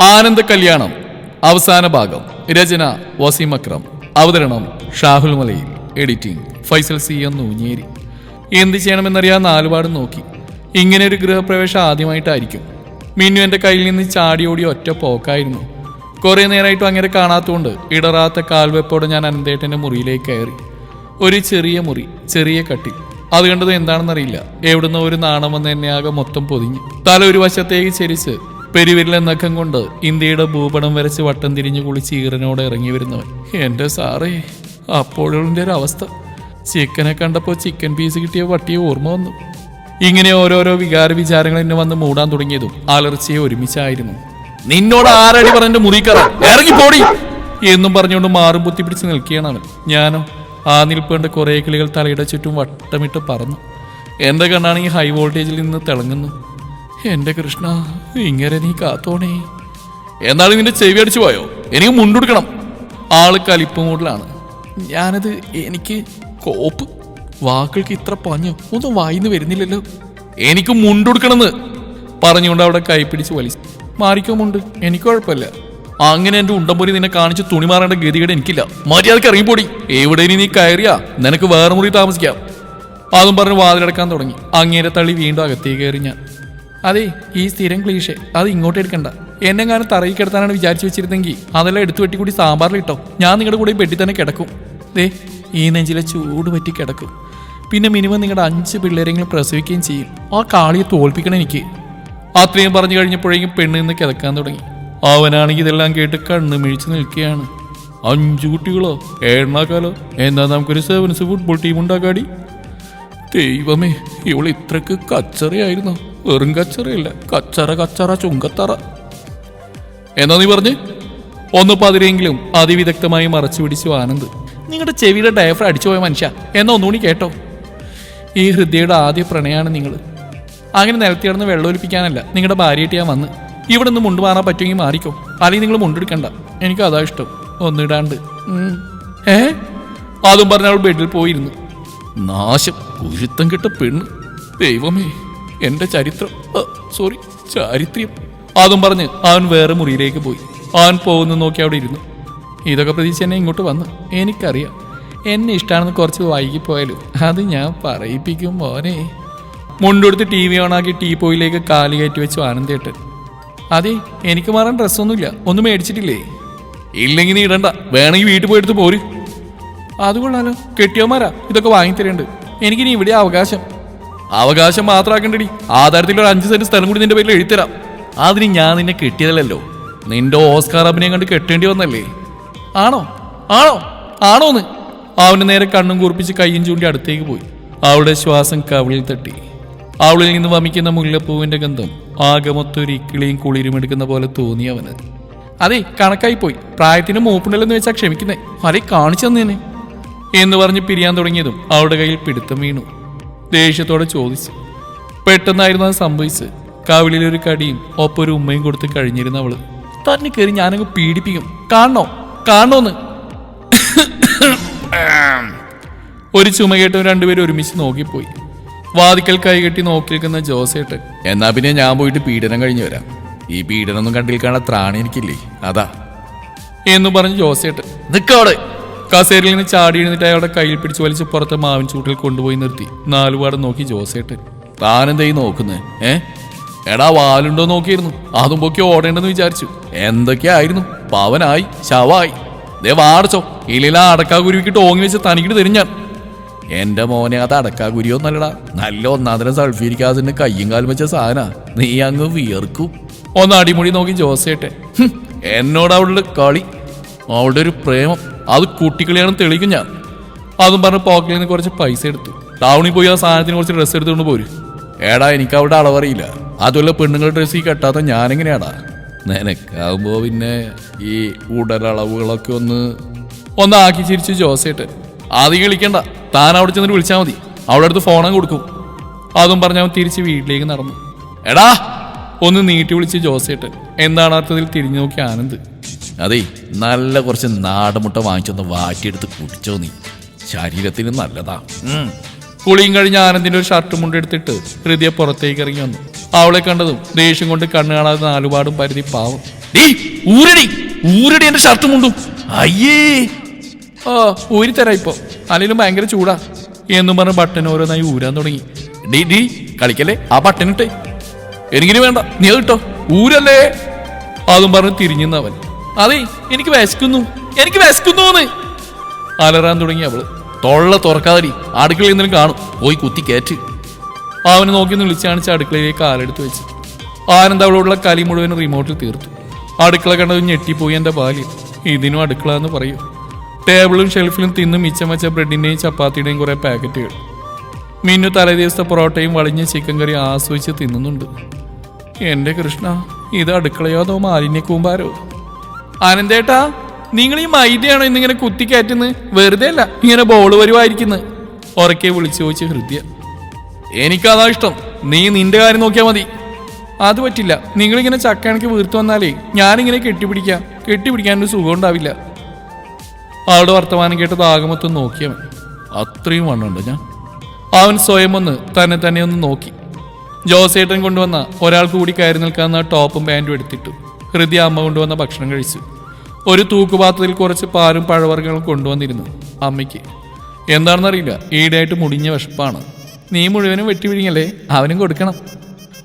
ആനന്ദ കല്യാണം. അവസാന ഭാഗം. രചന വസീം അക്രം. അവതരണം Shahul Malayil. Editing Faisal C M Noonjeri. എന്ത് ചെയ്യണമെന്നറിയാൻ നാലുപാട് നോക്കി. ഇങ്ങനെ ഒരു ഗൃഹപ്രവേശം ആദ്യമായിട്ടായിരിക്കും. മിന്നു എന്റെ കയ്യിൽ നിന്ന് ചാടിയോടി ഒറ്റ പോക്കായിരുന്നു. കുറേ നേരമായിട്ടും അങ്ങനെ കാണാത്തതുകൊണ്ട് ഇടറാത്ത കാൽവെപ്പോടെ ഞാൻ അനന്തേട്ടന്റെ മുറിയിലേക്ക് കയറി. ഒരു ചെറിയ മുറി ചെറിയ കട്ടി അത് കണ്ടത് എന്താണെന്നറിയില്ല. എവിടുന്ന് ഒരു നാണം വന്ന് എന്നെ ആകെ മൊത്തം പൊതിഞ്ഞു. തല ഒരു വശത്തേക്ക് ചെരിച്ച് പെരുവിരലെ നഖം കൊണ്ട് ഇന്ത്യയുടെ ഭൂപടം വരച്ച് വട്ടം തിരിഞ്ഞു കുളിച്ച് ഈറനോടെ ഇറങ്ങി വരുന്നവൻ. എന്റെ സാറേ അപ്പോഴുള്ള ഒരു അവസ്ഥ. ചിക്കനെ കണ്ടപ്പോൾ ചിക്കൻ പീസ് കിട്ടിയ വട്ടിയെ ഓർമ്മ വന്നു. ഇങ്ങനെ ഓരോരോ വികാര വിചാരങ്ങൾ എന്നെ വന്ന് മൂടാൻ തുടങ്ങിയതും അലർച്ചയെ ഒരുമിച്ചായിരുന്നു. നിന്നോട് ആരടി പറഞ്ഞ മുറിക്കറ ഇറങ്ങി പോടി! എന്നും പറഞ്ഞുകൊണ്ട് മാറും ബുദ്ധി പിടിച്ച് നിൽക്കുകയാണ് അവൻ. ഞാനോ ആ നിൽപ്പേണ്ട കുറേ കിളികൾ തലയുടെ ചുറ്റും വട്ടമിട്ട് പറന്നു. എന്റെ കണ്ണാണെങ്കിൽ ഹൈ വോൾട്ടേജിൽ നിന്ന് തിളങ്ങുന്നു എന്റെ കൃഷ്ണ ഇങ്ങനെ നീ കാത്തോണേ. എന്നാലും നിന്റെ ചെവി അടിച്ചു പോയോ? എനിക്ക് മുണ്ടുടുക്കണം ആൾ കലിപ്പ് മൂടിലാണ്. ഞാനത് എനിക്ക് കോപ്പ് വാക്കുകൾക്ക് ഇത്ര പഞ്ഞു ഒന്നും വായിന്ന് വരുന്നില്ലല്ലോ. എനിക്ക് മുണ്ടുടുക്കണമെന്ന് പറഞ്ഞുകൊണ്ട് അവിടെ കൈപ്പിടിച്ച് വലിച്ചു മാറിക്കോ മുണ്ട്. എനിക്ക് കുഴപ്പമില്ല. അങ്ങനെ എന്റെ ഉണ്ടംപൊരി നിന്നെ കാണിച്ച് തുണി മാറേണ്ട ഗതികേട് എനിക്കില്ല. മര്യാദയ്ക്ക് ഇറങ്ങിപ്പോടി. എവിടെ നീ കയറിയാ? നിനക്ക് വേറെ മുറി താമസിക്കാം. അതും പറഞ്ഞ് വാതിലടക്കാൻ തുടങ്ങി. അങ്ങേരെ തള്ളി വീണ്ടും അകത്തേ കയറി ഞാൻ. അതെ ഈ സ്ഥിരം ക്ലീഷെ. അത് ഇങ്ങോട്ട് എടുക്കണ്ട. എന്നെ ഞാൻ തറയിൽ കിടത്താനാണ് വിചാരിച്ചു വെച്ചിരുന്നെങ്കിൽ അതെല്ലാം എടുത്തു വെട്ടി കൂടി സാമ്പാറിലിട്ടോ ഞാൻ നിങ്ങളുടെ കൂടെ ബെഡിൽ തന്നെ കിടക്കും. ദേ ഈ നെഞ്ചിലെ ചൂട് പറ്റി കിടക്കും. പിന്നെ മിനിമം നിങ്ങളുടെ അഞ്ച് പിള്ളേരെങ്കിലും പ്രസവിക്കുകയും ചെയ്യും. ആ കാളിയെ തോൽപ്പിക്കണം എനിക്ക്. അത്രയും പറഞ്ഞു കഴിഞ്ഞപ്പോഴേക്കും പെണ്ണ് നിന്ന് കിടക്കാൻ തുടങ്ങി. അവനാണെങ്കിൽ ഇതെല്ലാം കേട്ട് കണ്ണ് മിഴിച്ച് നിൽക്കുകയാണ്. അഞ്ചു കുട്ടികളോ? എണ്ണാക്കാലോ എന്നാ നമുക്കൊരു സെവൻസ് ഫുട്ബോൾ ടീം ഉണ്ടാക്കാടി? ദൈവമേ ഇവൾ ഇത്രക്ക് കച്ചറയായിരുന്നു. വെറും കച്ചറയല്ല കച്ചറ കച്ചറ ചുങ്കത്തറ. എന്നാ നീ പറഞ്ഞ്? ഒന്ന് പതിരെങ്കിലും അതിവിദഗ്ധമായി മറച്ചു പിടിച്ചു ആനന്ദ്. നിങ്ങളുടെ ചെവിയുടെ ഡയഫർ അടിച്ചു പോയ മനുഷ്യ എന്നാ ഒന്നുകൂടി കേട്ടോ. ഈ ഹൃദയയുടെ ആദ്യ പ്രണയാണ് നിങ്ങൾ അങ്ങനെ നിലത്തി കിടന്ന് വെള്ളമൊലിപ്പിക്കാനല്ല നിങ്ങളുടെ ഭാര്യയായിട്ട് ഞാൻ വന്ന്. ഇവിടെ നിന്ന് മുണ്ട് മാറാൻ പറ്റുമെങ്കിൽ മാറിക്കോ അല്ലെങ്കിൽ നിങ്ങൾ മുണ്ടെടുക്കണ്ട. എനിക്ക് അതാ ഇഷ്ടം ഒന്നിടാണ്ട്. ഏ? അതും പറഞ്ഞ അവൾ ബെഡിൽ പോയിരുന്നു. നാശം കുരുത്തം കിട്ട പെണ്ണ്. ദൈവമേ എന്റെ ചരിത്രം. സോറി ചാരിത്രം അതും പറഞ്ഞ് അവൻ വേറെ മുറിയിലേക്ക് പോയി. അവൻ പോകുന്നു നോക്കി അവിടെ ഇരുന്നു. ഇതൊക്കെ പ്രതീക്ഷിച്ച് എന്നെ ഇങ്ങോട്ട് വന്നു. എനിക്കറിയാം. എന്നെ ഇഷ്ടമാണെന്ന് കുറച്ച് വൈകിപ്പോയാലും. അത് ഞാൻ പറയിപ്പിക്കും മോനെ. മുണ്ടെടുത്ത് ടി വി ഓണാക്കി ടീ പോയിലേക്ക് കാലി കയറ്റി വെച്ചു ആനന്ദേട്ട് അതെ എനിക്ക് മാറാൻ ഡ്രസ്സൊന്നുമില്ല ഒന്നും മേടിച്ചിട്ടില്ലേ? ഇല്ലെങ്കിൽ നീ ഇടണ്ട. വേണമെങ്കിൽ വീട്ടിൽ പോയെടുത്ത് പോര്. അത് കെട്ടിയോമാരാ ഇതൊക്കെ എനിക്ക് നീ ഇവിടെ അവകാശം. അവകാശം മാത്രമാക്കണ്ടടി ആധാരത്തിൽ ഒരു അഞ്ച് സെന്റ് സ്ഥലം കൂടി നിന്റെ പേരിൽ എഴുത്തരാം അതിന് ഞാൻ നിന്നെ കെട്ടിയതല്ലോ നിന്റെ ഓസ്കാർ അഭിനയം കണ്ട് കെട്ടേണ്ടി വന്നല്ലേ? ആണോ? ആണോ? ആണോന്ന്? അവന് നേരെ കണ്ണും കൂർപ്പിച്ച് കയ്യും ചൂണ്ടി അടുത്തേക്ക് പോയി. അവളുടെ ശ്വാസം കവിളിൽ തട്ടി. അവളിൽ നിന്ന് വമിക്കുന്ന മുല്ലപ്പൂവിന്റെ ഗന്ധം ആകെ മൊത്തം ഇക്കിളിയും കുളിരും എടുക്കുന്ന പോലെ തോന്നി അവന്. അതെ കണക്കായി പോയി. പ്രായത്തിന് മൂപ്പുണ്ടല്ലെന്ന് വെച്ചാൽ ക്ഷമിക്കുന്നേ. അതെ കാണിച്ചു തന്നേനെ. എന്ന് പറഞ്ഞ് പിരിയാൻ തുടങ്ങിയതും അവളുടെ കയ്യിൽ പിടുത്തം വീണു. ദേഷ്യത്തോടെ ചോദിച്ചു പെട്ടെന്നായിരുന്നു അത് സംഭവിച്ചത്? കവിളിൽ ഒരു കടിയും ഒപ്പം ഒരു ഉമ്മയും കൊടുത്ത് കഴിഞ്ഞിരുന്ന അവൾ. തന്നെ കയറി ഞാനങ്ങ് പീഡിപ്പിക്കും. കാണണോ? കാണണോന്ന്? ഒരു ചുമ കേട്ടും രണ്ടുപേരും ഒരുമിച്ച് നോക്കിപ്പോയി. വാതിക്കൽ കൈകെട്ടി നോക്കി നിൽക്കുന്ന ജോസേട്ട് എന്നാ പിന്നെ ഞാൻ പോയിട്ട് പീഡനം കഴിഞ്ഞു വരാം. ഈ പീഡനമൊന്നും കണ്ടിരിക്കാനുള്ള ത്രാണി എനിക്കില്ലേ. അതാ. എന്ന് പറഞ്ഞ് ജോസേട്ട് നിക്കവിടെ കസേരയിൽ നിന്ന് ചാടി എഴുന്നിട്ട് അയാളുടെ കയ്യിൽ പിടിച്ച് വലിച്ച് പുറത്തെ മാവിൻ ചൂട്ടിൽ കൊണ്ടുപോയി നിർത്തി. നാലുപാട് നോക്കി ജോസേട്ടൻ. താനെന്തായി നോക്കുന്നത് ഏ? എടാ വാലുണ്ടോ നോക്കിയിരുന്നു. അതും പൊക്കി ഓടേണ്ടെന്ന് വിചാരിച്ചു. എന്തൊക്കെയായിരുന്നു? പവനായി ശവായി. ദേ വാടച്ചോ ഇല്ല അടക്കാ കുരുവിക്കിട്ട് ഓങ്ങി വെച്ച് തനിക്കിട്ട് തരും ഞാൻ. എന്റെ മോനെ അത് അടക്കാ കുരിയൊന്നല്ലടാ നല്ല ഒന്നാന്തരം സൾഫ്യൂരിക് ആസിന്റെ കയ്യും കാലും വെച്ച സാധന. നീ അങ്ങ് വിയർക്കും. ഒന്ന് അടിമുടി നോക്കി ജോസേട്ടെ എന്നോട് അവളുടെ കളി അവളുടെ ഒരു പ്രേമം. അത് കുട്ടിക്കളിയാണെന്ന് തെളിയിക്കും ഞാൻ. അതും പറഞ്ഞ് പോക്കറ്റിൽ നിന്ന് കുറച്ച് പൈസ എടുത്തു. ടൗണിൽ പോയി ആ സാധനത്തിന് കുറച്ച് ഡ്രസ്സ് എടുത്തുകൊണ്ട് പോര്. ഏടാ എനിക്ക് അവിടെ അളവറിയില്ല അതുപോലെ പെണ്ണുങ്ങളുടെ ഡ്രസ്സ് ഈ കെട്ടാത്ത ഞാനെങ്ങനെയാടാ? നിനക്കാവുമ്പോ പിന്നെ ഈ ഉടലളവുകളൊക്കെ ഒന്ന് ഒന്ന് ആക്കി ചിരിച്ചു ജോസേട്ട്. ആദ്യം വിളിക്കണ്ട താൻ അവിടെ ചെന്നിട്ട് വിളിച്ചാൽ മതി. അവിടെ അടുത്ത് ഫോണും കൊടുക്കും. അതും പറഞ്ഞ് അവൻ തിരിച്ച് വീട്ടിലേക്ക് നടന്നു. എടാ ഒന്ന് നീട്ടി വിളിച്ച് ജോസേട്ട്. എന്താണ് അർത്ഥത്തിൽ തിരിഞ്ഞു നോക്കി ആനന്ദ്? അതെ നല്ല കുറച്ച് നാടമുട്ട വാങ്ങിച്ചൊന്ന് വാറ്റിയെടുത്ത് കുടിച്ചോ നീ. ശരീരത്തിന് നല്ലതാ. കുളിയും കഴിഞ്ഞ് ആനന്ദിന്റെ ഒരു ഷർട്ട് മുണ്ടെടുത്തിട്ട് ഹൃദയ പുറത്തേക്ക് ഇറങ്ങി വന്നു. അവളെ കണ്ടതും ദേഷ്യം കൊണ്ട് കണ്ണു കാണാതെ നാലുപാടും പരിധി പാവം. ഡീ ഊരടി ഊരടി എന്റെ ഷർട്ട് മുണ്ടും. അയ്യേ. ഓ ഊരി തരാ ഇപ്പൊ. അല്ലെങ്കിലും ഭയങ്കര ചൂടാ. എന്നും പറഞ്ഞ ബട്ടൻ ഓരോന്നായി ഊരാൻ തുടങ്ങി. ഡി ഡി കളിക്കല്ലേ? ആ ബട്ടൻ ഇട്ടേ. എനിക്കിനി വേണ്ട. നീ അത് ഇട്ടോ. ഊരല്ലേ? അതും പറഞ്ഞ് തിരിഞ്ഞവൻ അതെ എനിക്ക് വിശക്കുന്നു. എനിക്ക് വിശക്കുന്നു അലറാൻ തുടങ്ങി അവൾ. തൊള്ള തുറക്കാതെ അടുക്കളയിൽ നിന്നും കാണും. പോയി കുത്തി കയറ്റ് അവന് നോക്കി നിളിച്ചാണിച്ച് അടുക്കളയിലേക്ക് കാലെടുത്ത് വെച്ച്. ആനന്ദ് അവളോടുള്ള കലി മുഴുവൻ റിമോട്ടിൽ തീർത്തു. അടുക്കള കണ്ടത് ഞെട്ടിപ്പോയി എന്റെ ബാല്യം ഇതിനും അടുക്കള എന്ന് പറയൂ. ടേബിളും ഷെൽഫിലും തിന്ന് മിച്ചം വെച്ച ബ്രെഡിന്റെയും ചപ്പാത്തിയുടെയും കുറേ പാക്കറ്റുകൾ. മിന്നു തലേ ദിവസത്തെ പൊറോട്ടയും വളിഞ്ഞ ചിക്കൻ കറി ആസ്വദിച്ച് തിന്നുന്നുണ്ട്. എന്റെ കൃഷ്ണ ഇത് അടുക്കളയോ അതോ മാലിന്യ കൂമ്പാരോ ആനന്ദേട്ടാ നിങ്ങൾ ഈ മൈദയാണോ ഇന്നിങ്ങനെ കുത്തിക്കയറ്റുന്നത് വെറുതെ അല്ല ഇങ്ങനെ ബോൾ വരുമായിരിക്കുന്നത് ഉറക്കെ വിളിച്ചു ചോദിച്ച ഹൃദയ. എനിക്കതാ ഇഷ്ടം. നീ നിന്റെ കാര്യം നോക്കിയാൽ മതി. അത് പറ്റില്ല. നിങ്ങളിങ്ങനെ ചക്കണക്ക് വീർത്തു വന്നാലേ ഞാനിങ്ങനെ കെട്ടിപ്പിടിക്കാം. കെട്ടിപ്പിടിക്കാനൊരു സുഖം ഉണ്ടാവില്ല. ആളുടെ വർത്തമാനം കേട്ടത് ആകമൊത്തം നോക്കിയവൻ. അത്രയും വണ്ണുണ്ട് ഞാൻ? അവൻ സ്വയം ഒന്ന് തന്നെ തന്നെ ഒന്ന് നോക്കി. ജോസേട്ടൻ കൊണ്ടുവന്ന ഒരാൾക്ക് കൂടി കയറി നിൽക്കാവുന്ന ടോപ്പും പാന്റും എടുത്തിട്ടു. ഹൃദയ അമ്മ കൊണ്ടുവന്ന ഭക്ഷണം കഴിച്ചു. ഒരു തൂക്കുപാത്രത്തിൽ കുറച്ച് പാലും പഴവർഗങ്ങളും കൊണ്ടുവന്നിരുന്നു അമ്മയ്ക്ക്. എന്താണെന്നറിയില്ല ഈടായിട്ട് മുടിഞ്ഞ വിഷപ്പാണ് നീ മുഴുവനും വെട്ടിവിഴിഞ്ഞല്ലേ അവനും കൊടുക്കണം.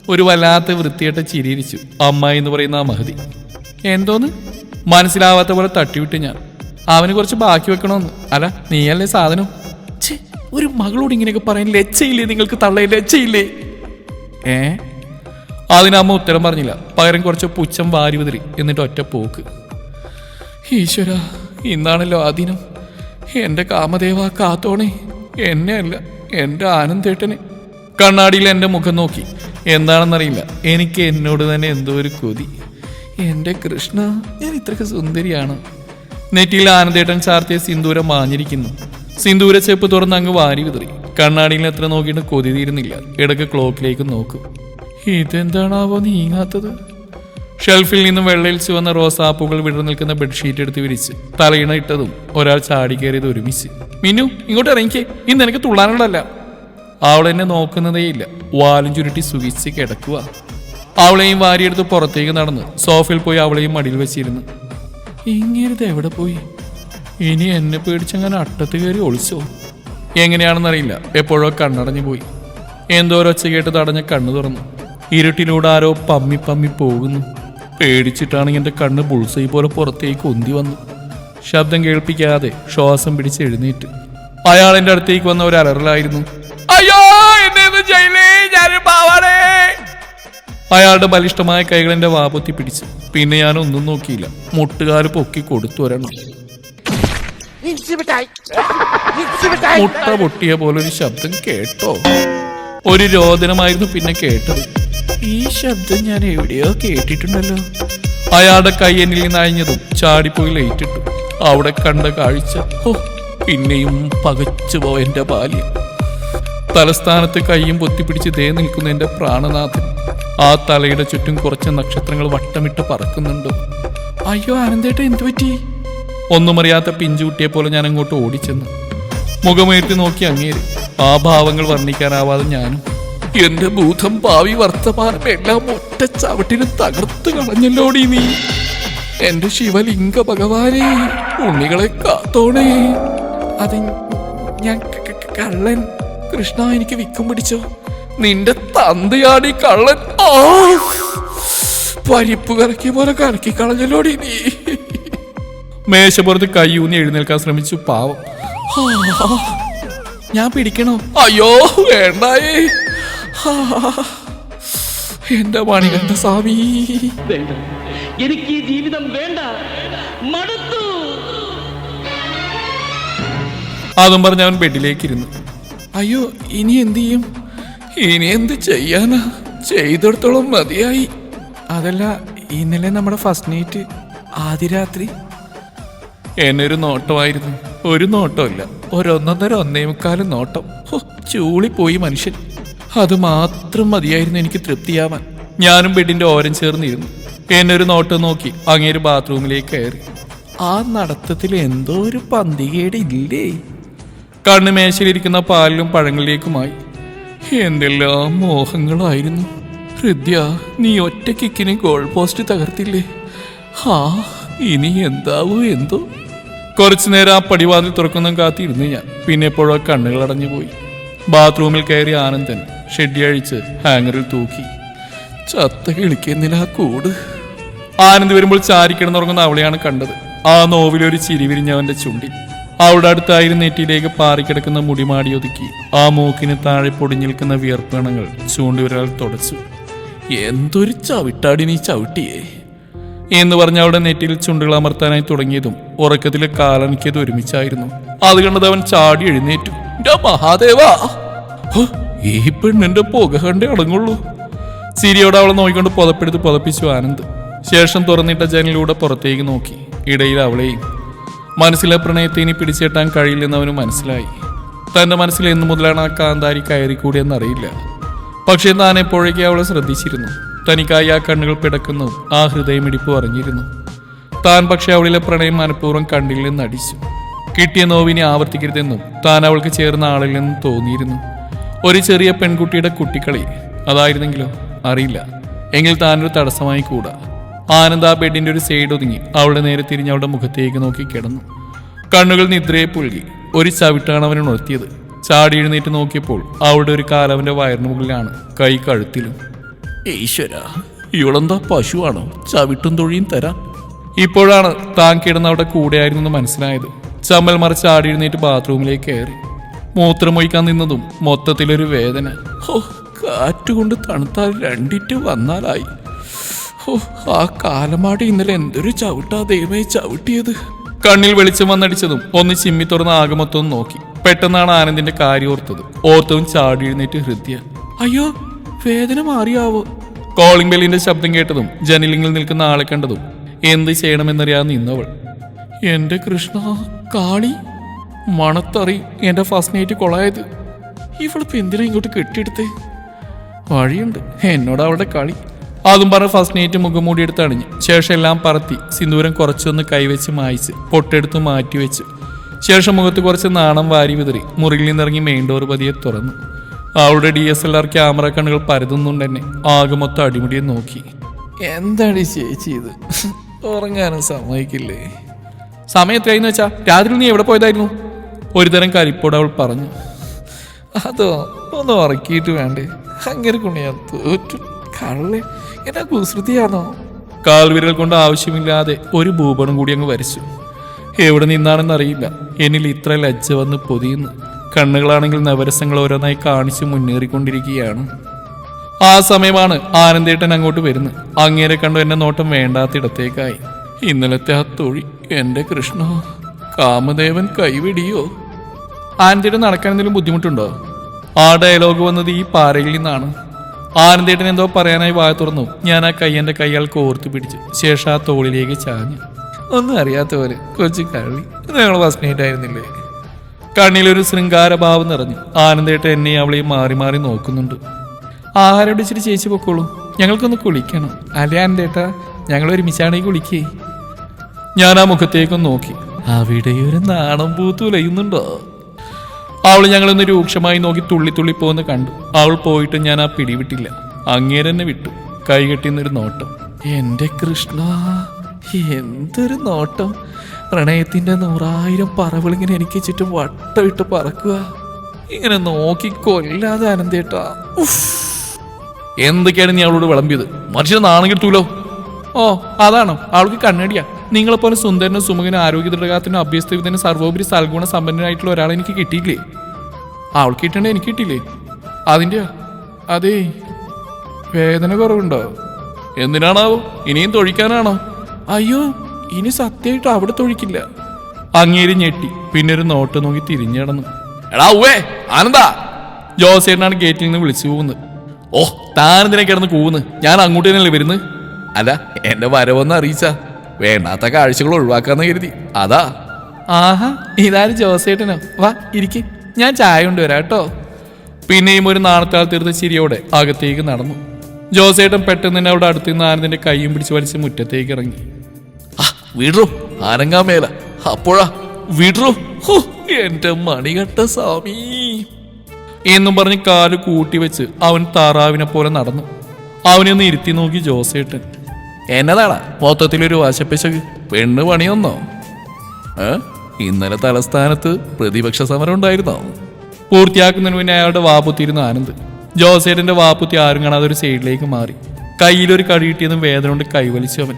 ഒരു വല്ലാത്ത വൃത്തിയേട്ട ചിരിയിരിച്ചു അമ്മ എന്ന് പറയുന്ന ആ മഹതി. എന്തോന്ന്? മനസ്സിലാവാത്ത പോലെ തട്ടിവിട്ട് ഞാൻ. അവന് കുറച്ച് ബാക്കി വെക്കണമെന്ന് അല്ല നീയല്ലേ സാധനം? ഒരു മകളോട് ഇങ്ങനെയൊക്കെ പറയാൻ ലച്ചയില്ലേ നിങ്ങൾക്ക് തള്ളയില്ലേ ലച്ചയില്ലേ ഏ? അതിന് അമ്മ ഉത്തരം പറഞ്ഞില്ല. പകരം കുറച്ച് പുച്ഛം വാരി ഉതിരി എന്നിട്ട് ഒറ്റ പോക്ക്. ഈശ്വര ഇന്നാണല്ലോ ആ ദിനം. എന്റെ കാമദേവ കാത്തോണെ. എന്നെ അല്ല എന്റെ ആനന്ദേട്ടനെ കണ്ണാടിയിൽ എന്റെ മുഖം നോക്കി. എന്താണെന്നറിയില്ല. എനിക്ക് എന്നോട് തന്നെ എന്തോ ഒരു കൊതി. എന്റെ കൃഷ്ണ ഞാൻ ഇത്രക്ക് സുന്ദരിയാണ്. നെറ്റിയിൽ ആനന്ദേട്ടൻ ചാർത്തിയ സിന്ദൂരം മാഞ്ഞിരിക്കുന്നു. സിന്ദൂര ചെപ്പ് തുറന്ന് അങ്ങ് വാരി വിതറി. കണ്ണാടിയിൽ എത്ര നോക്കിയിട്ട് കൊതി തീരുന്നില്ല. ഇടയ്ക്ക് ക്ലോക്കിലേക്ക് നോക്കും. ഇതെന്താണാവോ നീങ്ങാത്തത്? ഷെൽഫിൽ നിന്നും വെള്ളയിൽ ചുവന്ന റോസാപ്പൂകൾ വിടർന്നു നിൽക്കുന്ന ബെഡ്ഷീറ്റ് എടുത്ത് വിരിച്ച് തലയിണ ഇട്ടതും ഒരാൾ ചാടി കയറിയത് ഒരുമിച്ച്. മിന്നു ഇങ്ങോട്ട് ഇറങ്ങിക്കേ. ഇന്ന് എനിക്ക് തുള്ളാനുള്ളതല്ല. അവൾ എന്നെ നോക്കുന്നതേയില്ല. വാലും ചുരുട്ടി സുഖിച്ച് കിടക്കുക അവളെയും വാരിയെടുത്ത് പുറത്തേക്ക് നടന്ന് സോഫയിൽ പോയി അവളെയും മടിയിൽ വെച്ചിരുന്നു. ഇങ്ങനെ എവിടെ പോയി? ഇനി എന്നെ പേടിച്ചങ്ങനെ അട്ടത്ത് കയറി ഒളിച്ചോ? എങ്ങനെയാണെന്നറിയില്ല. എപ്പോഴോ കണ്ണടഞ്ഞു പോയി. എന്തോരൊച്ച കേട്ട് തടഞ്ഞ കണ്ണു തുറന്നു. ഇരുട്ടിലൂടെ ആരോ പമ്മി പമ്മി പോകുന്നു. പേടിച്ചിട്ടാണ് എന്റെ കണ്ണ് ബുൾസൈ പോലെ പുറത്തേക്ക് ഒന്തി വന്നു. ശബ്ദം കേൾപ്പിക്കാതെ ശ്വാസം പിടിച്ച് എഴുന്നേറ്റ്. അയാൾ എന്റെ അടുത്തേക്ക് വന്ന ഒരു അലറലായിരുന്നു. അയ്യോ അയാളുടെ ബലിഷ്ടമായ കൈകൾ എന്റെ വാപൊത്തി പിടിച്ച്. പിന്നെ ഞാൻ ഒന്നും നോക്കിയില്ല. മുട്ടുകാർ പൊക്കി കൊടുത്തു ഒരെണ്ണം. മുട്ട പൊട്ടിയ പോലൊരു ശബ്ദം കേട്ടോ. ഒരു രോദനമായിരുന്നു പിന്നെ കേട്ടത്. ഈ ശബ്ദം ഞാൻ എവിടെയോ കേട്ടിട്ടുണ്ടല്ലോ. അയാളുടെ കൈ എന്നിൽ നിന്ന് അഴിഞ്ഞതും ചാടിപ്പോയി ലയിറ്റിട്ടു അവിടെ കണ്ട കാഴ്ച ഓ പിന്നെയും പകച്ചുപോ എന്റെ ബാല്യം. തലസ്ഥാനത്ത് കൈയും പൊത്തിപ്പിടിച്ച് ദേ നിൽക്കുന്ന എന്റെ പ്രാണനാഥൻ. ആ തലയുടെ ചുറ്റും കുറച്ച് നക്ഷത്രങ്ങൾ വട്ടമിട്ട് പറക്കുന്നുണ്ട്. അയ്യോ ആനന്ദേട്ട എന്തു പറ്റി ഒന്നുമറിയാത്ത പിഞ്ചുകുട്ടിയെ പോലെ ഞാൻ അങ്ങോട്ട് ഓടിച്ചെന്നു. മുഖമുയർത്തി നോക്കി അങ്ങേര്. ആ ഭാവങ്ങൾ വർണിക്കാനാവാതെ ഞാനും. എന്റെ ഭൂതം ഭാവി വർത്തമാനം എല്ലാം ഒറ്റ ചവിട്ടിന് തകർത്ത് കളഞ്ഞല്ലോടി നീ. എന്റെ ശിവലിംഗ ഭഗവാനെ ഉണ്ണികളെ കാത്തോണേ. അത് ഞാൻ കള്ളൻ. കൃഷ്ണ എനിക്ക് വിക്കും പിടിച്ചോ. നിന്റെ തന്തയാടി കള്ളൻ. ആ പരിപ്പ് കറക്കി പോലെ കറക്കി കളഞ്ഞല്ലോടി നീ. മേശപ്പുറത്ത് കൈയൂന്നി എഴുന്നേൽക്കാൻ ശ്രമിച്ചു പാവം. ഞാൻ പിടിക്കണോ? അയ്യോ വേണ്ടായേ. എന്റെ എന്റെ കണ്ട സ്വാമി. എനിക്ക് ഈ ജീവിതം വേണ്ട. മടുത്തു. അതും പറഞ്ഞ് അവൻ ബെഡിലേക്ക് ഇരുന്നു അയ്യോ ഇനി എന്ത് ചെയ്യും? ഇനി എന്ത് ചെയ്യാനാ? ചെയ്തിടത്തോളം മതിയായി. അതല്ല ഇന്നലെ നമ്മുടെ ഫസ്റ്റ് നൈറ്റ് ആദ്യ രാത്രി. എന്നൊരു നോട്ടമായിരുന്നു. ഒരു നോട്ടമില്ല. ഒരൊന്നൊന്നര ഒന്നേ മുക്കാലും നോട്ടം ചൂളിപ്പോയി മനുഷ്യൻ. അത് മാത്രം മതിയായിരുന്നു എനിക്ക് തൃപ്തിയാവാൻ. ഞാനും ബെഡിന്റെ ഓരം ചേർന്നിരുന്നു. എന്നൊരു നോട്ടം നോക്കി അങ്ങേര് ബാത്റൂമിലേക്ക് കയറി. ആ നടത്തത്തിൽ എന്തോ ഒരു പന്തികേട് ഇല്ലേ? കണ്ണുമേശയിലിരിക്കുന്ന പാലിലും പഴങ്ങളിലേക്കുമായി. എന്തെല്ലാം മോഹങ്ങളായിരുന്നു. ഹൃദ്യ നീ ഒറ്റ കിക്കിന് ഗോൾ പോസ്റ്റ് തകർത്തില്ലേ? ഹാ ഇനി എന്താവോ എന്തോ? കുറച്ചു നേരം ആ പടിവാതിൽ തുറക്കുന്നതും കാത്തിരുന്ന് ഞാൻ. പിന്നെ എപ്പോഴോ കണ്ണുകൾ അടഞ്ഞു പോയി. ബാത്റൂമിൽ കയറി ആനന്ദൻ ഷെഡി അഴിച്ച് ഹാങ്ങറിൽ തൂക്കി. ചത്ത കിളിക്കുന്നില്ല ആ കൂട്? ആനന്ദ് വരുമ്പോൾ ചാരിക്കിടന്നുറങ്ങുന്ന അവളെയാണ് കണ്ടത്. ആ നോവിലൊരു ചിരി വിരിഞ്ഞവന്റെ ചുണ്ടി അവളുടെ അടുത്തായിരുന്ന നെറ്റിയിലേക്ക് പാറിക്കിടക്കുന്ന മുടിമാടി ഒതുക്കി. ആ മൂക്കിന് താഴെ പൊടിഞ്ഞു നിൽക്കുന്ന വിയർപ്പണങ്ങൾ ചൂണ്ടുവിരൽ തുടച്ചു. എന്തൊരു ചവിട്ടാടി നീ ചവിട്ടിയേ. എന്ന് പറഞ്ഞ അവളുടെ നെറ്റിയിൽ ചുണ്ടുകൾ അമർത്താനായി തുടങ്ങിയതും ഉറക്കത്തിലെ കാലണിക്കത് ഒരുമിച്ചായിരുന്നു. അത് കണ്ടത് അവൻ ചാടി എഴുന്നേറ്റു. "ന്റെ മഹാദേവാ! ഈ പെണ്ണിന്റെ പുക കണ്ടേ അടങ്ങുള്ളൂ. ചിരിയോടെ അവളെ നോക്കിക്കൊണ്ട് പുതപ്പെടുത്ത് പുതപ്പിച്ചു ആനന്ദ്. ശേഷം തുറന്നിട്ട ജനലിലൂടെ പുറത്തേക്ക് നോക്കി. ഇടയിൽ അവളെയും. മനസ്സിലെ പ്രണയത്തെ ഇനി പിടിച്ചെട്ടാൻ കഴിയില്ലെന്ന് അവന് മനസ്സിലായി. തന്റെ മനസ്സിൽ എന്നു മുതലാണ് ആ കാന്താരി കയറിക്കൂടിയെന്നറിയില്ല. പക്ഷേ താൻ എപ്പോഴേക്കും അവളെ ശ്രദ്ധിച്ചിരുന്നു. തനിക്കായി ആ കണ്ണുകൾ പിടക്കുന്നു. ആ ഹൃദയമിടിപ്പ് അറിഞ്ഞിരുന്നു താൻ പക്ഷെ അവളിലെ പ്രണയം മനഃപൂർവം കണ്ണിൽ നിന്ന് അടിച്ചു. കിട്ടിയ നോവിനെ ആവർത്തിക്കരുതെന്നും താൻ അവൾക്ക് ചേർന്ന ആളിൽ നിന്നും തോന്നിയിരുന്നു. ഒരു ചെറിയ പെൺകുട്ടിയുടെ കുട്ടിക്കളി. അതായിരുന്നെങ്കിലോ? അറിയില്ല. എങ്കിൽ താനൊരു തടസ്സമായി കൂടാ. ആനന്ദ ആ ബെഡിന്റെ ഒരു സൈഡ് ഒതുങ്ങി. അവളുടെ നേരെ തിരിഞ്ഞ് അവളുടെ മുഖത്തേക്ക് നോക്കി കിടന്നു. കണ്ണുകൾ നിദ്രയെ പുൽകി ഒരു ചവിട്ടാണ് അവനെ ഉണർത്തിയത്. ചാടി എഴുന്നേറ്റ് നോക്കിയപ്പോൾ അവളുടെ ഒരു കാലവന്റെ വയറിന് മുകളിലാണ്. കൈ കഴുത്തിലും. ഈശ്വര ഇവളെന്താ പശുവാണോ? ചവിട്ടും തൊഴിയും തരാം. ഇപ്പോഴാണ് താൻ കിടന്ന് അവിടെ കൂടെയായിരുന്നു എന്ന് മനസ്സിലായത്. ചമ്മൽ മറിച്ച് ആടി എഴുന്നേറ്റ് ബാത്റൂമിലേക്ക് കയറി. മൂത്രമൊഴിക്കാൻ നിന്നതും മൊത്തത്തിലൊരു വേദന. ഓ കാറ്റുകൊണ്ട് തണുത്താൽ രണ്ടിറ്റ് വന്നാലായി. ഓ ആ കാലമാടി ഇന്നലെ എന്തൊരു ചവിട്ടാ ദൈവമായി ചവിട്ടിയത്. കണ്ണിൽ വെളിച്ചം വന്നടിച്ചതും ഒന്ന് ചിമ്മി തുറന്ന ആകെ നോക്കി. പെട്ടെന്നാണ് ആനന്ദിന്റെ കാര്യം ഓർത്തത്. ഓർത്തവും ചാടി എഴുന്നേറ്റ് ഹൃദ്യ. അയ്യോ വേദന മാറിയാവോ? കോളിംഗ് ബെല്ലിന്റെ ശബ്ദം കേട്ടതും ജനലിങ്ങിൽ നിൽക്കുന്ന ആളെ കണ്ടതും എന്ത് ചെയ്യണമെന്നറിയാതെ നിന്നവൾ. എന്റെ കൃഷ്ണ കാളി മണത്തറി എന്റെ ഫസ്റ്റ് നൈറ്റ് കൊളായത്. ഇവളിപ്പോ എന്തിനാ ഇങ്ങോട്ട് കെട്ടിയെടുത്തേ? വഴിയുണ്ട് എന്നോട് അവളുടെ കളി. അതും പറഞ്ഞ ഫസ്റ്റ് നൈറ്റ് മുഖംമൂടി എടുത്ത് അണിഞ്ഞു ശേഷം എല്ലാം പറത്തി സിന്ദൂരം കുറച്ചൊന്ന് കൈവച്ച് മായ്ച്ച് പൊട്ടെടുത്ത് മാറ്റിവെച്ച്. ശേഷം മുഖത്ത് കുറച്ച് നാണം വാരി വിതറി മുറിയിൽ നിന്നിറങ്ങി മെയിൻ ഡോർ പതിയെ തുറന്നു. അവളുടെ D S L R camera കണ്ണുകൾ പരതുന്നുണ്ട് എന്നെ. ആകെ മൊത്തം അടിമുടിയെ നോക്കി. എന്താണ് ചേച്ചി ഇത്? ഉറങ്ങാനും സമ്മതിക്കില്ലേ? സമയം എത്രയായിരുന്നു വെച്ചാ രാത്രി നീ എവിടെ പോയതായിരുന്നു? ഒരുതരം കരിപ്പോട് അവൾ പറഞ്ഞു. അതോ ഒന്ന് ഉറക്കിയിട്ട് വേണ്ടേ? അങ്ങനെ കുണിയാ തോറ്റു. കള്ളെ എന്നാ കുസൃതിയാണോ കാൽവിരൽ കൊണ്ട് ആവശ്യമില്ലാതെ ഒരു ഭൂപണം കൂടി അങ്ങ് വരച്ചു. എവിടെ നിന്നാണെന്ന് അറിയില്ല എന്നിൽ ഇത്ര ലജ്ജ വന്ന് പൊതിയുന്നു. കണ്ണുകളാണെങ്കിൽ നവരസങ്ങൾ ഓരോന്നായി കാണിച്ച് മുന്നേറിക്കൊണ്ടിരിക്കുകയാണ്. ആ സമയമാണ് ആനന്ദേട്ടൻ അങ്ങോട്ട് വരുന്നത്. അങ്ങേരെ കണ്ടു എന്നെ നോട്ടം വേണ്ടാത്തിടത്തേക്കായി. ഇന്നലത്തെ ആ തൊഴി എന്റെ കൃഷ്ണ കാമദേവൻ കൈവിടിയോ? ആനന്ദേട്ടൻ നടക്കാൻ എന്തെങ്കിലും ബുദ്ധിമുട്ടുണ്ടോ? ആ ഡയലോഗ് വന്നത് ഈ പാറയിൽ നിന്നാണ്. ആനന്ദേട്ടൻ എന്തോ പറയാനായി വായ തുറന്നു. ഞാൻ ആ കൈ എന്റെ കൈയാൾ കോർത്തു പിടിച്ചു ശേഷം ആ തോളിലേക്ക് ചാഞ്ഞു. ഒന്നും അറിയാത്ത പോലെ കൊച്ചു കള്ളി. ഞങ്ങൾ ഫസ്റ്റ് ആയിരുന്നില്ലേ? കണ്ണിലൊരു ശൃംഗാരഭാവം നിറഞ്ഞു. ആനന്ദേട്ടൻ എന്നെ അവളെയും മാറി മാറി നോക്കുന്നുണ്ട്. ആഹാരം ഇടിച്ചിട്ട് ചേച്ചി പൊക്കോളൂ. ഞങ്ങൾക്കൊന്ന് കുളിക്കണം. അല്ലേ ആനന്ദേട്ടാ? ഞങ്ങൾ ഒരുമിച്ചാണെങ്കിൽ കുളിക്കേ. ഞാൻ ആ മുഖത്തേക്കൊന്ന് നോക്കി. അവിടെ ഒരു നാണം പൂത്തുലയുന്നുണ്ടോ അവൾ ഞങ്ങളൊന്ന് രൂക്ഷമായി നോക്കി തുള്ളി തുള്ളി പോകുന്ന കണ്ടു. അവൾ പോയിട്ട് ഞാൻ ആ പിടിവിട്ടില്ല അങ്ങേരെ തന്നെ വിട്ടു. കൈകെട്ടിന്നൊരു നോട്ടം. എന്റെ കൃഷ്ണ എന്തൊരു നോട്ടം. പ്രണയത്തിന്റെ നൂറായിരം പറവിളിങ്ങനെ എനിക്ക് ചുറ്റും വട്ടമിട്ട് പറക്കുക. ഇങ്ങനെ നോക്കി കൊല്ലാതെ ആനന്ദേട്ടാ ഉഫ്. എന്തൊക്കെയാണ് നീ അവളോട് വിളമ്പിയത്? മനുഷ്യനെ നാണം കിട്ടൂലോ ഓ അതാണോ. അവൾക്ക് കണ്ണടിയാ. നിങ്ങളെപ്പോലെ സുന്ദരനും സുമുഖനും ആരോഗ്യ ദൃഢകാത്തിനും അഭ്യസ്തവിധനും സർവോപരി സൽഗുണ സമ്പന്നനായിട്ടുള്ള ഒരാളെ എനിക്ക് കിട്ടിയില്ലേ? അവൾക്ക് കിട്ടണേ എനിക്ക് കിട്ടിയില്ലേ? അതിന്റെ അതേ വേദന കുറവുണ്ടോ? എന്തിനാണാവോ? ഇനിയും തൊഴിക്കാനാണോ? അയ്യോ ഇനി സത്യമായിട്ട് അവിടെ തൊഴിക്കില്ല. അങ്ങേരി ഞെട്ടി. പിന്നെ ഒരു നോട്ട് നോക്കി തിരിഞ്ഞു കിടന്നു എടാ ഉവേ ആനന്ദാ. ജോസേട്ടനാണ് ഗേറ്റിൽ നിന്ന് വിളിച്ചു പോകുന്നത്. ഓ താനെന്തിനെ കിടന്ന് കൂവുന്നു? ഞാൻ അങ്ങോട്ട് തന്നെയല്ലേ വരുന്നത്? അല്ല എന്റെ വരവൊന്ന് അറിയിച്ചാ. വേണ്ടാത്ത കാഴ്ചകൾ ഒഴിവാക്കാന്ന് കരുതി. അതാ. ആഹാ ഇതാരും ജോസേട്ടനോ? വാ ഇരിക്ക്. ഞാൻ ചായ കൊണ്ടുവരാം കേട്ടോ. പിന്നെയും ഒരു നാണത്താൽ തീർത്ത ചിരിയോടെ അകത്തേക്ക് നടന്നു. ജോസേട്ടൻ പെട്ടെന്ന് തന്നെ അവിടെ അടുത്ത് നിന്ന് ആനന്ദിന്റെ കൈയും പിടിച്ച് വലിച്ച് മുറ്റത്തേക്ക് ഇറങ്ങി. ആ, ആനങ്ങാമേല. അപ്പോഴാ വിടറോ ഹോ, എന്റെ മണികട്ട സ്വാമി. എന്നും പറഞ്ഞ് കാൽ കൂട്ടി വെച്ച് അവൻ താറാവിനെ പോലെ നടന്നു. അവനെ ഇരുത്തി നോക്കി ജോസേട്ടൻ. എന്നതാടാ മൊത്തത്തിലൊരു വശപ്പിശക്. പെണ്ണ് പണിയൊന്നോ? ഏ? ഇന്നലെ തലസ്ഥാനത്ത് പ്രതിപക്ഷ സമരം ഉണ്ടായിരുന്നോ? പൂർത്തിയാക്കുന്നതിന് മുന്നേ അയാളുടെ വാപ്പുത്തിയിരുന്ന ആനന്ദ്. ജോസേട്ടന്റെ വാപ്പുത്തി ആരും കാണാതെ ഒരു സൈഡിലേക്ക് മാറി. കയ്യിലൊരു കടി കിട്ടിയതും വേദന കൊണ്ട് കൈവലിച്ചു അവൻ.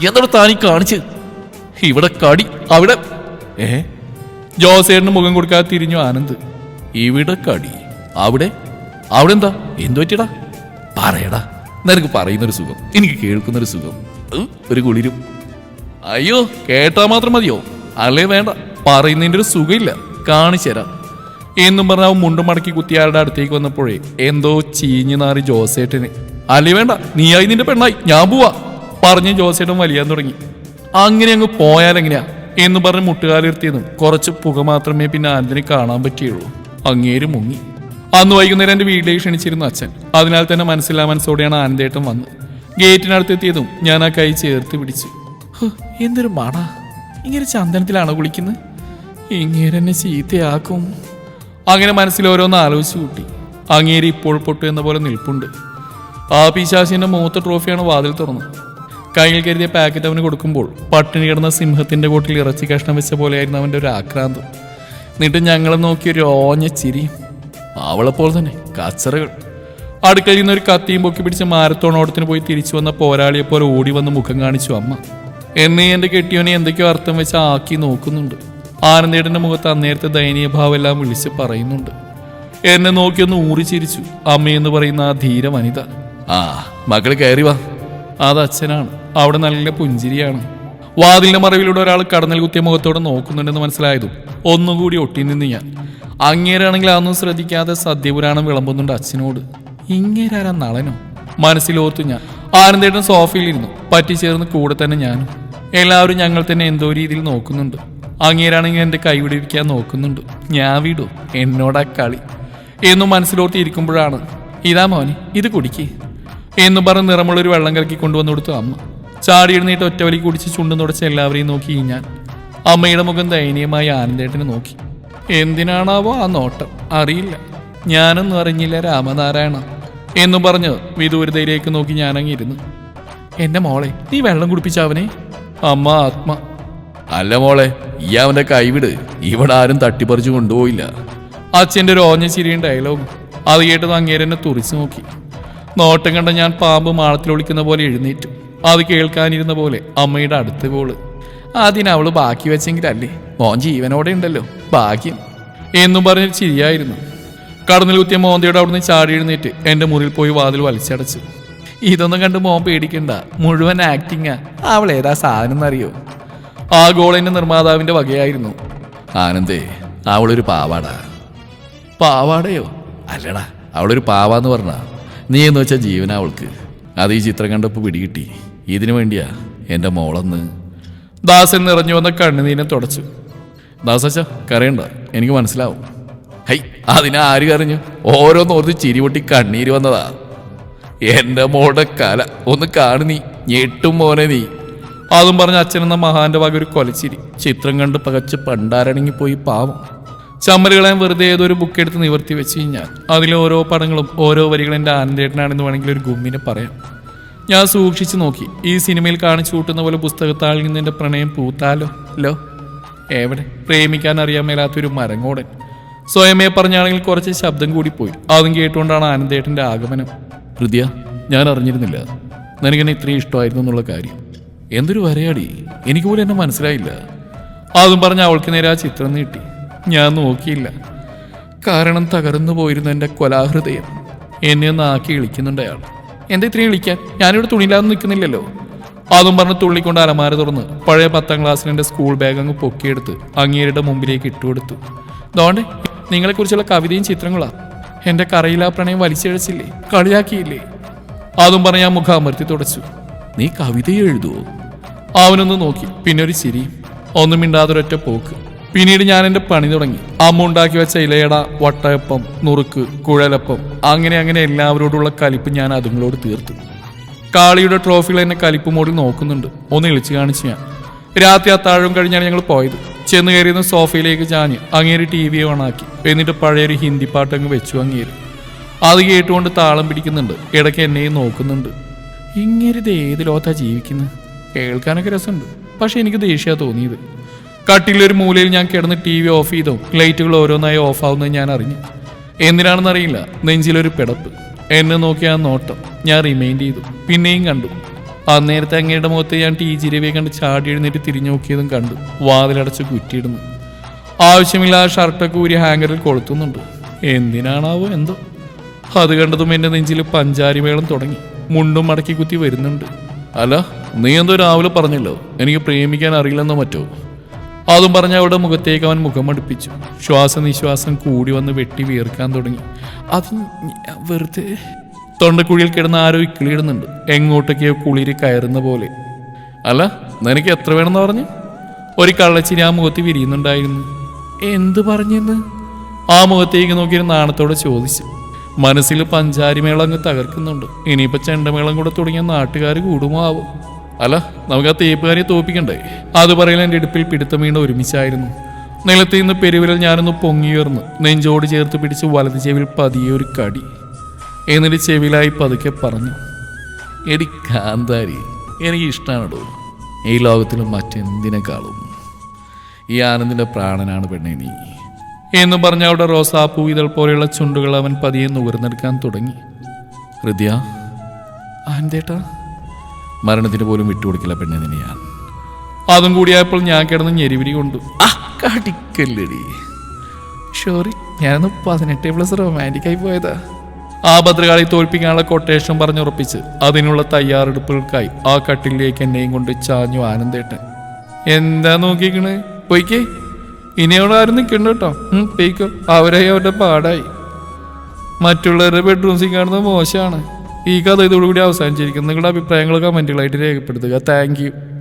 എന്താണ് താനീ കാണിച്ച്. ഇവിടെ കടി അവിടെ. ഏ? ജോസേടിന് മുഖം കൊടുക്കാതെ തിരിഞ്ഞു ആനന്ദ്. ഇവിടെ കടി അവിടെ. അവിടെ എന്താ എന്തു പറ്റിയടാ? പറയടാ. നിനക്ക് പറയുന്നൊരു സുഖം എനിക്ക് കേൾക്കുന്നൊരു സുഖം. ഒരു കുളിരും. അയ്യോ കേട്ടാ മാത്രം മതിയോ? അല്ലേ വേണ്ട പറയുന്നതിന്റെ ഒരു സുഖമില്ല. കാണിച്ചു തരാം. എന്നും പറഞ്ഞ അവൻ മുണ്ടും മടക്കി കുത്തിയാളുടെ അടുത്തേക്ക് വന്നപ്പോഴേ എന്തോ ചീഞ്ഞു നാറി ജോസേട്ടന്. അല്ലേ വേണ്ട നീയായി നിന്റെ പെണ്ണായി ഞാൻ പോവാ. പറഞ്ഞ് ജോസേട്ടൻ വലിയാൻ തുടങ്ങി. അങ്ങനെ അങ്ങ് പോയാലെങ്ങനെയാ എന്ന് പറഞ്ഞ് മുട്ടുകാലിർത്തിയതും കുറച്ച് പുക മാത്രമേ പിന്നെ ആനന്ദിനെ കാണാൻ പറ്റിയുള്ളൂ. അങ്ങേര് മുങ്ങി. അന്ന് വൈകുന്നേരം എന്റെ വീട്ടിലേക്ക് ക്ഷണിച്ചിരുന്നു അച്ഛൻ. അതിനാൽ തന്നെ മനസ്സില്ലാ മനസ്സോടെയാണ് ആനന്ദേട്ടൻ വന്ന് ഗേറ്റിനടുത്തെത്തിയതും ഞാൻ ആ കൈ ചേർത്ത് പിടിച്ചു. എന്തൊരു മണ. ഇങ്ങനെ ചന്ദനത്തിലാണോ കുളിക്കുന്നത്? ഇങ്ങനെ എന്നെ ചീത്തയാക്കും. അങ്ങനെ മനസ്സിൽ ഓരോന്ന് ആലോചിച്ചു കൂട്ടി. അങ്ങേര് ഇപ്പോൾ പൊട്ടു എന്ന പോലെ നിൽപ്പുണ്ട്. ആ പിശാസിന്റെ മൂത്ത ട്രോഫിയാണ് വാതിൽ തുറന്നത്. കയ്യിൽ കരുതിയ പാക്കറ്റ് അവന് കൊടുക്കുമ്പോൾ പട്ടിണി കിടന്ന സിംഹത്തിന്റെ കൂട്ടിൽ ഇറച്ചി കഷ്ണം വെച്ച പോലെയായിരുന്നു അവന്റെ ഒരു ആക്രാന്തം. എന്നിട്ട് ഞങ്ങളെ നോക്കി ഒരു ഓഞ്ഞ ചിരിയും അവളെപ്പോലെ തന്നെ കച്ചറകൾ. അടുക്കളയിൽ നിന്ന് ഒരു കത്തിയും പൊക്കി പിടിച്ച് മാരത്തോൺ ഓട്ടത്തിന് പോയി തിരിച്ചു വന്ന പോരാളിയെ പോലെ ഓടി വന്ന് മുഖം കാണിച്ചു അമ്മ. എന്നീ എന്റെ കെട്ടിയോനെ എന്തൊക്കെയോ അർത്ഥം വെച്ച് ആക്കി നോക്കുന്നുണ്ട്. ആനന്ദേടന്റെ മുഖത്ത് അന്നേരത്തെ ദയനീയ ഭാവമെല്ലാം വിളിച്ച് പറയുന്നുണ്ട്. എന്നെ നോക്കിയൊന്ന് ഊറി ചിരിച്ചു. അമ്മയെന്ന് പറയുന്ന ആ ധീര വനിത ആ മകൾ കയറി വാ. അത് അച്ഛനാണ്. അവിടെ നല്ല പുഞ്ചിരിയാണ്. വാതിലിന്റെ മറവിലൂടെ ഒരാൾ കടന്നൽ കുത്തിയ മുഖത്തോടെ നോക്കുന്നുണ്ടെന്ന് മനസ്സിലായതും ഒന്നുകൂടി ഒട്ടി നിന്ന് ഞാൻ. അങ്ങേരാണെങ്കിൽ അതൊന്നും ശ്രദ്ധിക്കാതെ സദ്യപുരാണം വിളമ്പുന്നുണ്ട് അച്ഛനോട്. ഇങ്ങേരാരാ നളനോ? മനസ്സിലോർത്തു ഞാൻ. ആനന്ദേട്ടൻ സോഫയിലിരുന്നു പറ്റിച്ചേർന്ന് കൂടെ തന്നെ ഞാനും. എല്ലാവരും ഞങ്ങൾ തന്നെ എന്തോ രീതിയിൽ നോക്കുന്നുണ്ട്. അങ്ങേരാണെങ്കിൽ എന്റെ കൈവിടിരിക്കാൻ നോക്കുന്നുണ്ട്. ഞാൻ വിടൂ. എന്നോടാ കളി. എന്നും മനസ്സിലോർത്തി ഇരിക്കുമ്പോഴാണ്. ഇതാ മോനെ ഇത് കുടിക്കേ. എന്ന് പറഞ്ഞ് നിറമുള്ളൊരു വെള്ളം കലക്കി കൊണ്ടുവന്നു കൊടുത്തു അമ്മ. ചാടി എഴുന്നേറ്റ് ഒറ്റവലി കുടിച്ച് ചുണ്ടും തുടച്ച് എല്ലാവരെയും നോക്കി ഞാൻ അമ്മയുടെ മുഖം ദയനീയമായി ആനന്ദേട്ടനെ നോക്കി. എന്തിനാണാവോ ആ നോട്ടം? അറിയില്ല. ഞാനൊന്നും അറിഞ്ഞില്ല രാമനാരായണ എന്നും പറഞ്ഞ് വിദൂരതയിലേക്ക് നോക്കി ഞാനങ്ങിരുന്നു. എന്റെ മോളെ നീ വെള്ളം കുടിപ്പിച്ച അവനെ? അമ്മ ആത്മ. അല്ല മോളെ ഈ അവന്റെ കൈവിട് ഇവിടെ ആരും തട്ടിപ്പറിച്ചു കൊണ്ടുപോയില്ല. അച്ഛന്റെ ഒരു ഓഞ്ഞ ചിരിയും ഡയലോഗും അത് കേട്ടത് അങ്ങേരെന്നെ തുറിച്ചു നോക്കി. നോട്ടം കണ്ട ഞാൻ പാമ്പ് മാളത്തിൽ ഒളിക്കുന്ന പോലെ എഴുന്നേറ്റു. അത് കേൾക്കാനിരുന്ന പോലെ അമ്മയുടെ അടുത്ത കോൾ അതിനവൾ ബാക്കി വെച്ചെങ്കിലല്ലേ? മോൻ ജീവനോടെ ഉണ്ടല്ലോ. ഭാഗ്യം. എന്നും പറഞ്ഞ് ചിരിയായിരുന്നു. കടന്നിൽ കുത്തിയ മോന്തയുടെ അവിടുന്ന് ചാടി എഴുന്നേറ്റ് എന്റെ മുറിയിൽ പോയി വാതിൽ വലിച്ചടച്ചു. ഇതൊന്നും കണ്ട് മോൻ പേടിക്കണ്ട. മുഴുവൻ ആക്ടിങ്ങാ അവൾ ഏതാ സാധനം എന്നറിയോ? ആ ഗോളിന്റെ നിർമ്മാതാവിന്റെ വകയായിരുന്നു. ആനന്ദേ അവളൊരു പാവാടാ. പാവാടയോ? അല്ലടാ അവളൊരു പാവാന്ന് പറഞ്ഞ. നീ എന്ന് വെച്ചാൽ ജീവന അവൾക്ക്. അത് ഈ ചിത്രം കണ്ടപ്പോൾ പിടികിട്ടി. ഇതിനു വേണ്ടിയാ എന്റെ മോളന്ന്. ദാസൻ നിറഞ്ഞു വന്ന കണ്ണുനീനെ തുടച്ചു. ദാസച്ച കരയണ്ട. എനിക്ക് മനസ്സിലാവും. ഹൈ അതിനെ ആര് കരഞ്ഞു? ഓരോന്നോർത്ത് ചിരിപൊട്ടി കണ്ണീര് വന്നതാ. എന്റെ മോളുടെ കല ഒന്ന് കാണു നീ. ഞെട്ടും മോനെ നീ. അതും പറഞ്ഞ അച്ഛനെന്ന മഹാന്റെ വക ഒരു കൊലച്ചിരി. ചിത്രം കണ്ട് പകച്ച് പണ്ടാരണിങ്ങി പോയി പാവം. ചമ്മലുകളെ വെറുതെ ഏതൊരു ബുക്ക് എടുത്ത് നിവർത്തി വെച്ച് കഴിഞ്ഞാൽ അതിലെ ഓരോ പടങ്ങളും ഓരോ വരികളും എന്റെ ആനന്ദേട്ടനാണെന്ന് വേണമെങ്കിൽ ഒരു ഗുമ്മിനെ പറയാം. ഞാൻ സൂക്ഷിച്ചു നോക്കി. ഈ സിനിമയിൽ കാണിച്ചു കൂട്ടുന്ന പോലെ പുസ്തകത്താളിൽ നിന്ന് എന്റെ പ്രണയം പൂത്താലോ? ലോ എവിടെ? പ്രേമിക്കാൻ അറിയാൻ മേലാത്തൊരു മരങ്ങോടൻ. സ്വയമേ പറഞ്ഞാണെങ്കിൽ കുറച്ച് ശബ്ദം കൂടി പോയി. അതും കേട്ടുകൊണ്ടാണ് ആനന്ദേട്ടന്റെ ആഗമനം. ഹൃദയ ഞാൻ അറിഞ്ഞിരുന്നില്ല. നിനക്കെന്നെ ഇത്രയും ഇഷ്ടമായിരുന്നു എന്നുള്ള കാര്യം. എന്തൊരു വരയാടി. എനിക്ക് പോലും എന്നെ മനസ്സിലായില്ല. അതും പറഞ്ഞ് അവൾക്ക് നേരെ ആ ചിത്രം നീട്ടി. ഞാൻ നോക്കിയില്ല. കാരണം തകർന്നു പോയിരുന്നു എന്റെ കൊലാഹൃദയം. എന്നെ ഒന്ന് ആക്കി ഇളിക്കുന്നുണ്ട് അയാൾ. എന്താ ഇത്രയും വിളിക്കാൻ? ഞാനിവിടെ തുണിയില്ലാതെ നിൽക്കുന്നില്ലല്ലോ. അതും പറഞ്ഞ് തുള്ളിക്കൊണ്ട് അലമാര തുറന്ന് പഴയ പത്താം ക്ലാസ്സിൽ എന്റെ സ്കൂൾ ബാഗ് അങ്ങ് പൊക്കിയെടുത്ത് അങ്ങേരുടെ മുമ്പിലേക്ക് ഇട്ടുകൊടുത്തു. അതുകൊണ്ട് നിങ്ങളെക്കുറിച്ചുള്ള കവിതയും ചിത്രങ്ങളാ. എന്റെ കറയിലാ പ്രണയം വലിച്ചഴച്ചില്ലേ? കളിയാക്കിയില്ലേ? അതും പറഞ്ഞ് ഞാൻ മുഖം അമർത്തി തുടച്ചു. നീ കവിത എഴുതുവോ? അവനൊന്ന് നോക്കി. പിന്നെ ഒരു ചിരി. ഒന്നും മിണ്ടാതൊരൊറ്റ പോക്ക്. പിന്നീട് ഞാൻ എന്റെ പണി തുടങ്ങി. അമ്മ ഉണ്ടാക്കി വെച്ച ഇലയട വട്ടയപ്പം നുറുക്ക് കുഴലപ്പം അങ്ങനെ അങ്ങനെ എല്ലാവരോടുള്ള കലിപ്പ് ഞാൻ അതുങ്ങളോട് തീർത്തു. കാളിയുടെ ട്രോഫികൾ എന്നെ കലിപ്പ് മോഡിൽ നോക്കുന്നുണ്ട്. ഒന്ന് ഇളിച്ചു കാണിച്ചു ഞാൻ. രാത്രി അത്താഴം കഴിഞ്ഞാണ് ഞങ്ങൾ പോയത്. ചെന്ന് കയറിയുന്ന സോഫയിലേക്ക് ചാഞ്ഞ് അങ്ങേര് ടി വി ഓണാക്കി എന്നിട്ട് പഴയൊരു ഹിന്ദി പാട്ട് അങ്ങ് വെച്ചു അങ്ങേര്. അത് കേട്ടുകൊണ്ട് താളം പിടിക്കുന്നുണ്ട്. ഇടയ്ക്ക് എന്നെയും നോക്കുന്നുണ്ട്. ഇങ്ങേരിത് ഏത് ലോകത്താണ് ജീവിക്കുന്നത് കേൾക്കാനൊക്കെ രസമുണ്ട്. പക്ഷെ എനിക്ക് ദേഷ്യ തോന്നിയത്. കട്ടിലൊരു മൂലയിൽ ഞാൻ കിടന്ന് ടി വി ഓഫ് ചെയ്തോ. ലൈറ്റുകൾ ഓരോന്നായി ഓഫ് ആവുന്നത് ഞാൻ അറിഞ്ഞു. എന്തിനാണെന്നറിയില്ല നെഞ്ചിലൊരു പിടപ്പ്. എന്നെ നോക്കി ആ നോട്ടം ഞാൻ റിമൈൻഡ് ചെയ്തു. പിന്നെയും കണ്ടു. ആ അന്നേരത്തെ അങ്ങയുടെ മുഖത്ത് ഞാൻ ടി ജി രവിയെ കണ്ട് ചാടി എഴുന്നേറ്റ് തിരിഞ്ഞു നോക്കിയതും കണ്ടു. വാതിലടച്ച് കുറ്റിയിടുന്നു. ആവശ്യമില്ലാതെ ഷർട്ടൊക്കെ ഊരി ഹാങ്കറിൽ കൊളുത്തുന്നുണ്ട്. എന്തിനാണാവോ എന്തോ. അത് കണ്ടതും എന്റെ നെഞ്ചിൽ പഞ്ചാരി മേളം തുടങ്ങി. മുണ്ടും മടക്കി കുത്തി വരുന്നുണ്ട്. അല്ല നീ എന്തോ രാവിലെ പറഞ്ഞല്ലോ. എനിക്ക് പ്രേമിക്കാൻ അറിയില്ലെന്നോ മറ്റോ? അതും പറഞ്ഞ അവളുടെ മുഖത്തേക്ക് അവൻ മുഖം അടുപ്പിച്ചു. ശ്വാസനിശ്വാസം കൂടി വന്ന് വെട്ടി വീർക്കാൻ തുടങ്ങി. അത് വെറുതെ തൊണ്ടക്കുഴിയിൽ കിടന്ന് ആരോ ഇക്കിളിയിടുന്നുണ്ട് എങ്ങോട്ടൊക്കെയോ കുളിര് കയറുന്ന പോലെ. അല്ല നിനക്ക് എത്ര വേണമെന്ന് പറഞ്ഞു? ഒരു കള്ളച്ചിരി ആ മുഖത്ത് വിരിയുന്നുണ്ടായിരുന്നു. എന്ത് പറഞ്ഞെന്ന്? ആ മുഖത്തേക്ക് നോക്കി നാണത്തോടെ ചോദിച്ചു. മനസ്സിൽ പഞ്ചാരിമേളം അങ്ങ് തകർക്കുന്നുണ്ട്. ഇനിയിപ്പോ ചെണ്ടമേളം കൂടെ തുടങ്ങിയ നാട്ടുകാർ കൂടുമോ ആവും അല്ല നമുക്ക് ആ തേപ്പുകാരെ തോപ്പിക്കണ്ടേ? അത് പറയൽ എന്റെ ഇടുപ്പിൽ പിടുത്തം വീണ് ഒരുമിച്ചായിരുന്നു. നിലത്ത് നിന്ന് പെരുവിരൽ ഞാനൊന്ന് പൊങ്ങിയുയർന്ന് നെഞ്ചോട് ചേർത്ത് പിടിച്ച് വലത് ചെവിൽ പതിയെ ഒരു കടി. എന്നിട്ട് ചെവിലായി പതുക്കെ പറഞ്ഞു എടി കാന്താരി എനിക്ക് ഇഷ്ടമാണോ ഈ ലോകത്തിൽ മറ്റെന്തിനേക്കാളും? ഈ ആനന്ദിന്റെ പ്രാണനാണ് പെണ്ണേ നീ. എന്ന് പറഞ്ഞ അവിടെ റോസാപ്പൂ ഇതൾ പോലെയുള്ള ചുണ്ടുകൾ അവൻ പതിയെ നുകർന്നെടുക്കാൻ തുടങ്ങി. ഹൃദയ ആനന്ദേട്ടാ മരണത്തിന് പോലും വിട്ടുകൊടുക്കില്ല പെണ്ണെ നിന്നെ ഞാൻ. അതും കൂടിയായപ്പോൾ ഞാൻ കിടന്ന് ഞെരിവിരി കൊണ്ടു. ആ കടിക്കല്ലടി ഷോറി ഞാനൊന്ന് പതിനെട്ട് പ്ലസ് റൊമാന്റിക്കായി പോയതാ. ആ ഭദ്രകാളി തോൽപ്പിക്കാനുള്ള കൊട്ടേഷൻ പറഞ്ഞുറപ്പിച്ച് അതിനുള്ള തയ്യാറെടുപ്പുകൾക്കായി ആ കട്ടിലേക്ക് എന്നെയും കൊണ്ട് ചാഞ്ഞു ആനന്ദേട്ടൻ. എന്താ നോക്കിക്കണ്? പോയിക്കേ. ഇനി അവിടെ ആരും നിൽക്കണ്ട കേട്ടോ. പോയിക്കോ. അവരായി അവരുടെ പാടായി. മറ്റുള്ളവരുടെ ബെഡ്റൂംസിൽ കാണുന്നത് മോശമാണ്. ഈ കഥ ഇതോടുകൂടി അവസാനിച്ചിരിക്കുന്നു. നിങ്ങളുടെ അഭിപ്രായങ്ങൾ കമന്റുകളായിട്ട് രേഖപ്പെടുത്തുക. താങ്ക്